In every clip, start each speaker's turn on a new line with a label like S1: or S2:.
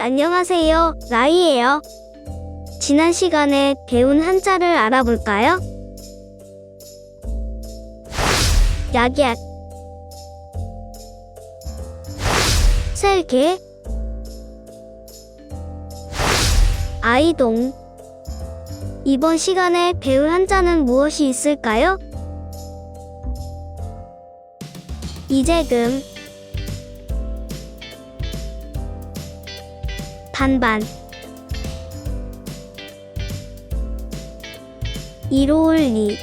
S1: 안녕하세요. 라이예요. 지난 시간에 배운 한자를 알아볼까요? 약약 셀개 아이동 이번 시간에 배울 한자는 무엇이 있을까요? 이재금 반반. 이로울리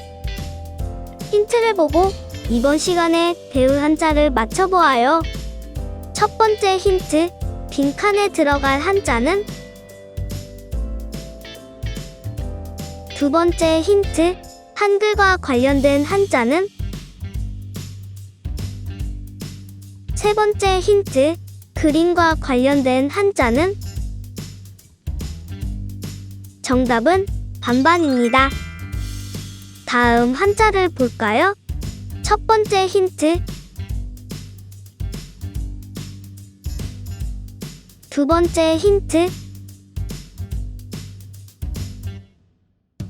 S1: 힌트를 보고 이번 시간에 배울 한자를 맞춰보아요. 첫 번째 힌트 빈칸에 들어갈 한자는? 두 번째 힌트 한글과 관련된 한자는? 세 번째 힌트 그림과 관련된 한자는 정답은 반반입니다. 다음 한자를 볼까요? 첫 번째 힌트 두 번째 힌트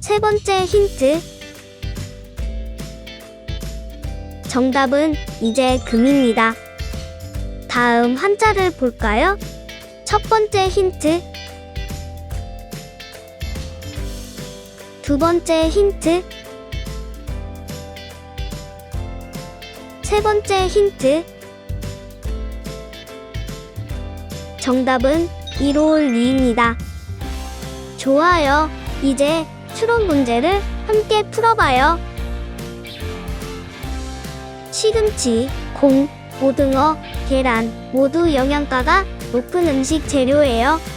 S1: 세 번째 힌트 정답은 이제 금입니다. 다음 한자를 볼까요? 첫 번째 힌트 두 번째 힌트 세 번째 힌트 정답은 1월 2입니다. 좋아요. 이제 추론 문제를 함께 풀어봐요. 시금치, 콩, 오등어, 계란 모두 영양가가 높은 음식 재료예요.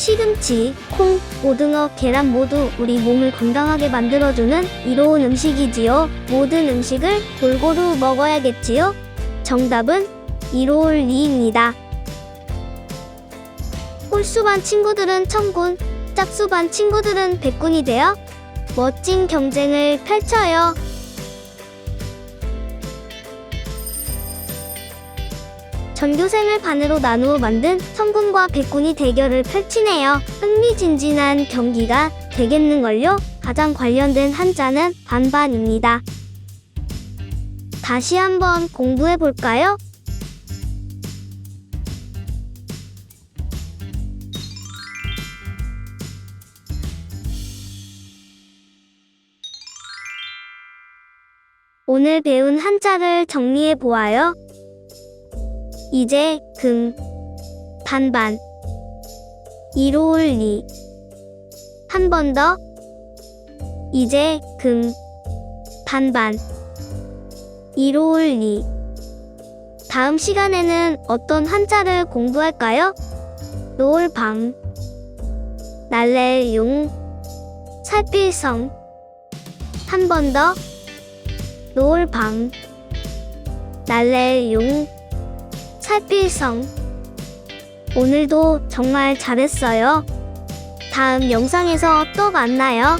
S1: 시금치, 콩, 오등어, 계란 모두 우리 몸을 건강하게 만들어주는 이로운 음식이지요. 모든 음식을 골고루 먹어야겠지요. 정답은 이로울 리입니다. 홀수반 친구들은 천군, 짝수반 친구들은 백군이 되어 멋진 경쟁을 펼쳐요. 전교생을 반으로 나누어 만든 천군과 백군이 대결을 펼치네요. 흥미진진한 경기가 되겠는걸요? 가장 관련된 한자는 반반입니다. 다시 한번 공부해 볼까요? 오늘 배운 한자를 정리해 보아요. 이제 금 반반 이로울리 한 번 더 이제 금 반반 이로울리 다음 시간에는 어떤 한자를 공부할까요? 노을방 날래용 살필성 한 번 더 노을방 날래용 살필성 오늘도 정말 잘했어요. 다음 영상에서 또 만나요.